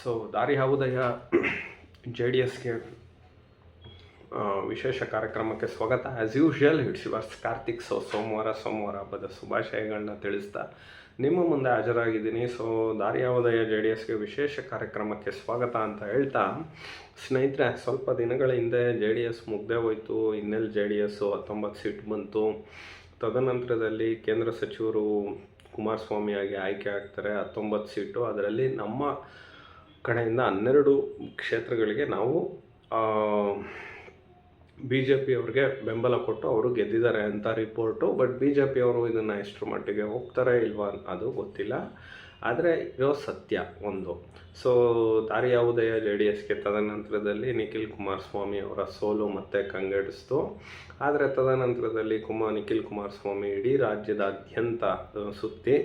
So ದಾರಿ ಯಾವುದಯ್ಯ J D ಎಸ್ಗೆ ವಿಶೇಷ ಕಾರ್ಯಕ್ರಮಕ್ಕೆ ಸ್ವಾಗತ. As usual it's yours Karthik so ಸೋಮವಾರ ಸೋಮವಾರ ಹಬ್ಬದ ಶುಭಾಶಯಗಳನ್ನ ತಿಳಿಸ್ತಾ ನಿಮ್ಮ ಮುಂದೆ ಹಾಜರಾಗಿದ್ದೀನಿ. ಸೊ ದಾರಿ ಯಾವುದಯ್ಯ ಜೆ ಡಿ ಎಸ್ಗೆ ವಿಶೇಷ ಕಾರ್ಯಕ್ರಮಕ್ಕೆ ಸ್ವಾಗತ ಅಂತ ಹೇಳ್ತಾ, ಸ್ನೇಹಿತರೆ, ಸ್ವಲ್ಪ ದಿನಗಳ ಹಿಂದೆ ಜೆ ಡಿ ಎಸ್ ಮುಗ್ದೇ ಹೋಯಿತು. ಇನ್ನೆಲ್ಲಿ ಜೆ ಡಿ ಎಸ್ಸು ಹತ್ತೊಂಬತ್ತು ಸೀಟ್ ಬಂತು. ತದನಂತರದಲ್ಲಿ ಕೇಂದ್ರ ಸಚಿವರು ಕುಮಾರಸ್ವಾಮಿಯಾಗಿ ಆಯ್ಕೆ ಆಗ್ತಾರೆ. ಹತ್ತೊಂಬತ್ತು ಸೀಟು. ಅದರಲ್ಲಿ ನಮ್ಮ ಕಡೆಯಿಂದ ಹನ್ನೆರಡು ಕ್ಷೇತ್ರಗಳಿಗೆ ನಾವು ಬಿ ಜೆ ಪಿಯವ್ರಿಗೆ ಬೆಂಬಲ ಕೊಟ್ಟು ಅವರು ಗೆದ್ದಿದ್ದಾರೆ ಅಂತ ರಿಪೋರ್ಟು. ಬಟ್ ಬಿ ಜೆ ಪಿಯವರು ಇದನ್ನು ಎಷ್ಟರ ಮಟ್ಟಿಗೆ ಹೋಗ್ತಾರೆ ಇಲ್ವಾ ಅದು ಗೊತ್ತಿಲ್ಲ. ಆದರೆ ಇರೋ ಸತ್ಯ ಒಂದು. ಸೊ ದಾರಿ ಯಾವುದೇ ಜೆ ಡಿ ಎಸ್ಗೆ ತದನಂತರದಲ್ಲಿ ನಿಖಿಲ್ ಕುಮಾರಸ್ವಾಮಿ ಅವರ ಸೋಲು ಮತ್ತೆ ಕಂಗೆಡಿಸ್ತು. ಆದರೆ ತದನಂತರದಲ್ಲಿ ಕುಮಾರ್ ನಿಖಿಲ್ ಕುಮಾರಸ್ವಾಮಿ ಇಡೀ ರಾಜ್ಯದಾದ್ಯಂತ ಸುತ್ತಿ.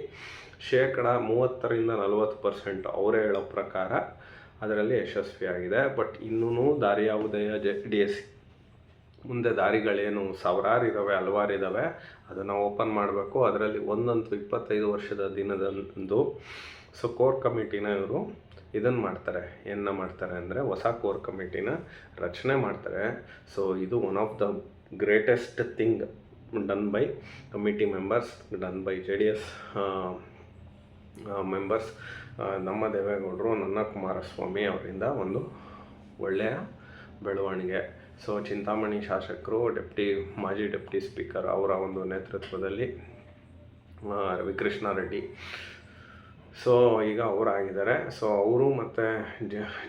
ಶೇಕಡ ಮೂವತ್ತರಿಂದ ನಲವತ್ತು ಪರ್ಸೆಂಟ್ ಅವರೇ ಹೇಳೋ ಪ್ರಕಾರ ಅದರಲ್ಲಿ ಯಶಸ್ವಿಯಾಗಿದೆ. ಬಟ್ ಇನ್ನೂ ದಾರಿ ಯಾವುದೇ ಜೆ, ಡಿ, ಎಸ್ ಮುಂದೆ ದಾರಿಗಳೇನು ಸಾವಿರಾರು ಇದ್ದಾವೆ ಹಲವಾರು ಇದ್ದಾವೆ ಅದನ್ನು ಓಪನ್ ಮಾಡಬೇಕು. ಅದರಲ್ಲಿ ಒಂದಂತೂ ಇಪ್ಪತ್ತೈದು ವರ್ಷದ ದಿನದಂದು ಸೊ ಕೋರ್ ಕಮಿಟಿನ ಇವರು ಇದನ್ನು ಮಾಡ್ತಾರೆ. ಏನ ಮಾಡ್ತಾರೆ ಅಂದರೆ ಹೊಸ ಕೋರ್ ಕಮಿಟಿನ ರಚನೆ ಮಾಡ್ತಾರೆ. ಸೊ ಇದು one of the greatest thing done by committee members, done by J D S members ನಮ್ಮ ದೇವೇಗೌಡರು ನನ್ನ ಕುಮಾರಸ್ವಾಮಿ ಅವರಿಂದ ಒಂದು ಒಳ್ಳೆಯ ಬೆಳವಣಿಗೆ. ಸೊ ಚಿಂತಾಮಣಿ ಶಾಸಕರು ಡೆಪ್ಟಿ ಮಾಜಿ ಡೆಪ್ಟಿ ಸ್ಪೀಕರ್ ಅವರ ಒಂದು ನೇತೃತ್ವದಲ್ಲಿ ಆ, ರವಿಕೃಷ್ಣ ರೆಡ್ಡಿ. ಸೊ ಈಗ ಅವರಾಗಿದ್ದಾರೆ. ಸೊ ಅವರು ಮತ್ತು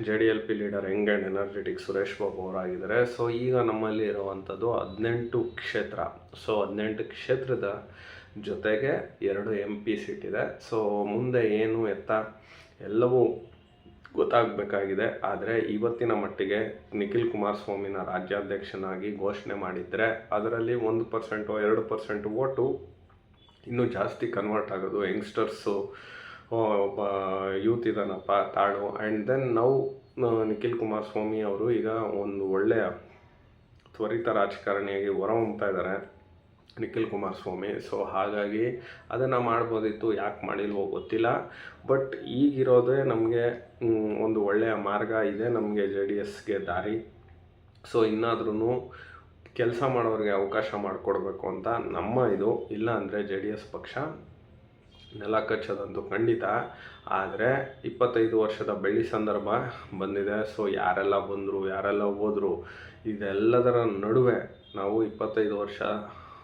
J D L P leader young and energetic Suresh Babu ಅವರಾಗಿದ್ದಾರೆ. So ಈಗ ನಮ್ಮಲ್ಲಿ ಇರುವಂಥದ್ದು ಹದಿನೆಂಟು ಕ್ಷೇತ್ರ. ಸೊ ಹದಿನೆಂಟು ಕ್ಷೇತ್ರದ ಜೊತೆಗೆ ಎರಡು ಎಂ ಪಿ ಸೀಟ್ ಇದೆ. ಸೊ ಮುಂದೆ ಏನು ಎತ್ತ ಎಲ್ಲವೂ ಗೊತ್ತಾಗಬೇಕಾಗಿದೆ. ಆದರೆ ಇವತ್ತಿನ ಮಟ್ಟಿಗೆ ನಿಖಿಲ್ ಕುಮಾರಸ್ವಾಮಿನ ರಾಜ್ಯಾಧ್ಯಕ್ಷನಾಗಿ ಘೋಷಣೆ ಮಾಡಿದರೆ ಅದರಲ್ಲಿ ಒಂದು ಪರ್ಸೆಂಟು ಎರಡು ಪರ್ಸೆಂಟ್ ಓಟು ಇನ್ನೂ ಜಾಸ್ತಿ ಕನ್ವರ್ಟ್ ಆಗೋದು. ಯಂಗ್ಸ್ಟರ್ಸು ಒಬ್ಬ ಯೂತ್ ಇದ್ದಾನಪ್ಪ ತಾಳು. ಆ್ಯಂಡ್ ದೆನ್ ನಾವು ನಿಖಿಲ್ ಕುಮಾರಸ್ವಾಮಿ ಅವರು ಈಗ ಒಂದು ಒಳ್ಳೆಯ ತ್ವರಿತ ರಾಜಕಾರಣಿಯಾಗಿ ಹೊರಹೊಮ್ತಾ ಇದ್ದಾರೆ. ನಿಖಿಲ್ ಕುಮಾರಸ್ವಾಮಿ. ಸೊ ಹಾಗಾಗಿ ಅದನ್ನು ಮಾಡ್ಬೋದಿತ್ತು, ಯಾಕೆ ಮಾಡಿಲ್ವೋ ಗೊತ್ತಿಲ್ಲ. ಬಟ್ ಈಗಿರೋದೇ ನಮಗೆ ಒಂದು ಒಳ್ಳೆಯ ಮಾರ್ಗ ಇದೆ ನಮಗೆ ಜೆ ಡಿ ಎಸ್ಗೆ ದಾರಿ. ಸೊ ಇನ್ನಾದ್ರೂ ಕೆಲಸ ಮಾಡೋರಿಗೆ ಅವಕಾಶ ಮಾಡಿಕೊಡ್ಬೇಕು ಅಂತ ನಮ್ಮ ಇದು. ಇಲ್ಲ ಅಂದರೆ ಜೆ ಡಿ ಎಸ್ ಪಕ್ಷ ನೆಲ ಕಚ್ಚೋದಂತೂ ಖಂಡಿತ. ಆದರೆ ಇಪ್ಪತ್ತೈದು ವರ್ಷದ ಬೆಳ್ಳಿ ಸಂದರ್ಭ ಬಂದಿದೆ. ಸೊ ಯಾರೆಲ್ಲ ಬಂದರು, ಯಾರೆಲ್ಲ ಹೋದರು, ಇದೆಲ್ಲದರ ನಡುವೆ ನಾವು ಇಪ್ಪತ್ತೈದು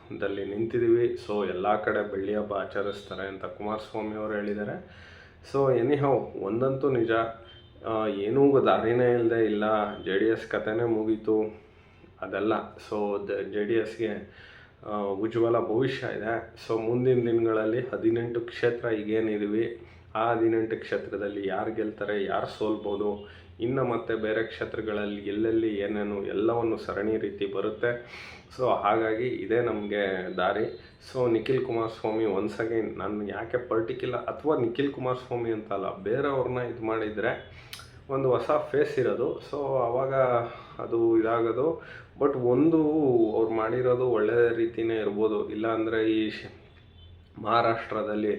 ವರ್ಷದಲ್ಲಿ ನಿಂತಿದ್ದೀವಿ. ಸೊ ಎಲ್ಲ ಕಡೆ ಬೆಳ್ಳಿ ಹಬ್ಬ ಆಚರಿಸ್ತಾರೆ ಅಂತ ಕುಮಾರಸ್ವಾಮಿ ಅವರು ಹೇಳಿದ್ದಾರೆ. ಸೊ ಎನಿಹೌ ಒಂದಂತೂ ನಿಜ. ಏನೂ ದಾರಿನೇ ಇಲ್ಲದೆ ಇಲ್ಲ. ಜೆ ಡಿ ಎಸ್ ಕಥೆನೇ ಮುಗೀತು. ಅದೆಲ್ಲ. ಸೊ ದ ಜೆ ಡಿ ಎಸ್ಗೆ ಉಜ್ವಲ ಭವಿಷ್ಯ ಇದೆ. ಸೊ ಮುಂದಿನ ದಿನಗಳಲ್ಲಿ ಹದಿನೆಂಟು ಕ್ಷೇತ್ರ ಈಗೇನಿದ್ದೀವಿ ಆ ಹದಿನೆಂಟು ಕ್ಷೇತ್ರದಲ್ಲಿ ಯಾರು ಗೆಲ್ತಾರೆ, ಯಾರು ಸೋಲ್ಬೋದು, ಇನ್ನು ಮತ್ತೆ ಬೇರೆ ಕ್ಷೇತ್ರಗಳಲ್ಲಿ ಎಲ್ಲೆಲ್ಲಿ ಏನೇನು ಎಲ್ಲವನ್ನು ಸರಣಿ ರೀತಿ ಬರುತ್ತೆ. ಸೊ ಹಾಗಾಗಿ ಇದೇ ನಮಗೆ ದಾರಿ. So Nikhil Kumaraswamy once again ನಾನು ಯಾಕೆ ಪರ್ಟಿಕ್ಯುಲರ್ ಅಥವಾ ನಿಖಿಲ್ ಕುಮಾರಸ್ವಾಮಿ ಅಂತಲ್ಲ, ಬೇರೆಯವ್ರನ್ನ ಇದು ಮಾಡಿದರೆ ಒಂದು ಹೊಸ ಫೇಸ್ ಇರೋದು. ಸೊ ಆವಾಗ ಅದು ಇದಾಗೋದು. ಬಟ್ ಒಂದು ಅವ್ರು ಮಾಡಿರೋದು ಒಳ್ಳೆಯ ರೀತಿಯೇ ಇರ್ಬೋದು. ಇಲ್ಲ ಅಂದರೆ ಈ ಮಹಾರಾಷ್ಟ್ರದಲ್ಲಿ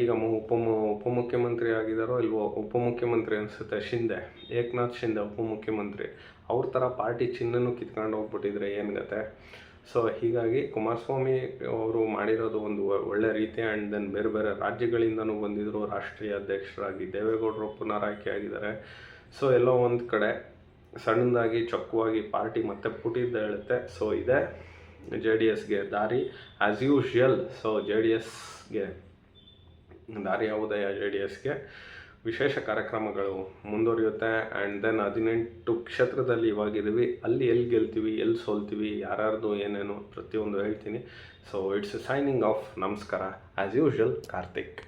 ಈಗ ಉಪಮು ಉಪಮುಖ್ಯಮಂತ್ರಿ ಆಗಿದ್ದಾರೋ ಇಲ್ವೋ ಉಪಮುಖ್ಯಮಂತ್ರಿ ಅನಿಸುತ್ತೆ ಶಿಂದೆ, ಏಕನಾಥ್ ಶಿಂದೆ ಉಪಮುಖ್ಯಮಂತ್ರಿ. ಅವ್ರ ಥರ ಪಾರ್ಟಿ ಚಿಹ್ನೂ ಕಿತ್ಕೊಂಡು ಹೋಗ್ಬಿಟ್ಟಿದ್ರೆ ಏನು ಗತೆ? ಸೊ ಹೀಗಾಗಿ ಕುಮಾರಸ್ವಾಮಿ ಅವರು ಮಾಡಿರೋದು ಒಂದು ಒಳ್ಳೆ ರೀತಿ ಆ್ಯಂಡ್ ದೆನ್ ಬೇರೆ ಬೇರೆ ರಾಜ್ಯಗಳಿಂದನೂ ಬಂದಿದ್ದರು ರಾಷ್ಟ್ರೀಯ ಅಧ್ಯಕ್ಷರಾಗಿ ದೇವೇಗೌಡರು ಪುನರಾಯ್ಕೆ ಆಗಿದ್ದಾರೆ. ಸೊ ಎಲ್ಲೋ ಒಂದು ಕಡೆ ಸಣ್ಣದಾಗಿ ಚೊಕ್ಕವಾಗಿ ಪಾರ್ಟಿ ಮತ್ತೆ ಪುಟಿದ್ದ ಹೇಳುತ್ತೆ. ಸೊ ಇದೆ ಜೆ ಡಿ ಎಸ್ಗೆ ದಾರಿ as usual so J D ಎಸ್ಗೆ ದಾರಿ ಯಾವುದೇ ಜೆ ಡಿ ಎಸ್ಗೆ ವಿಶೇಷ ಕಾರ್ಯಕ್ರಮಗಳು ಮುಂದುವರಿಯುತ್ತೆ. ಆ್ಯಂಡ್ ದೆನ್ ಹದಿನೆಂಟು ಕ್ಷೇತ್ರದಲ್ಲಿ ಇವಾಗಿದ್ದೀವಿ ಅಲ್ಲಿ ಎಲ್ಲಿ ಗೆಲ್ತೀವಿ, ಎಲ್ಲಿ ಸೋಲ್ತೀವಿ, ಯಾರ್ಯಾರ್ದು ಏನೇನು ಪ್ರತಿಯೊಂದು ಹೇಳ್ತೀನಿ. ಸೊ ಇಟ್ಸ್ ಸೈನಿಂಗ್ ಆಫ್ ನಮಸ್ಕಾರ. As usual Karthik.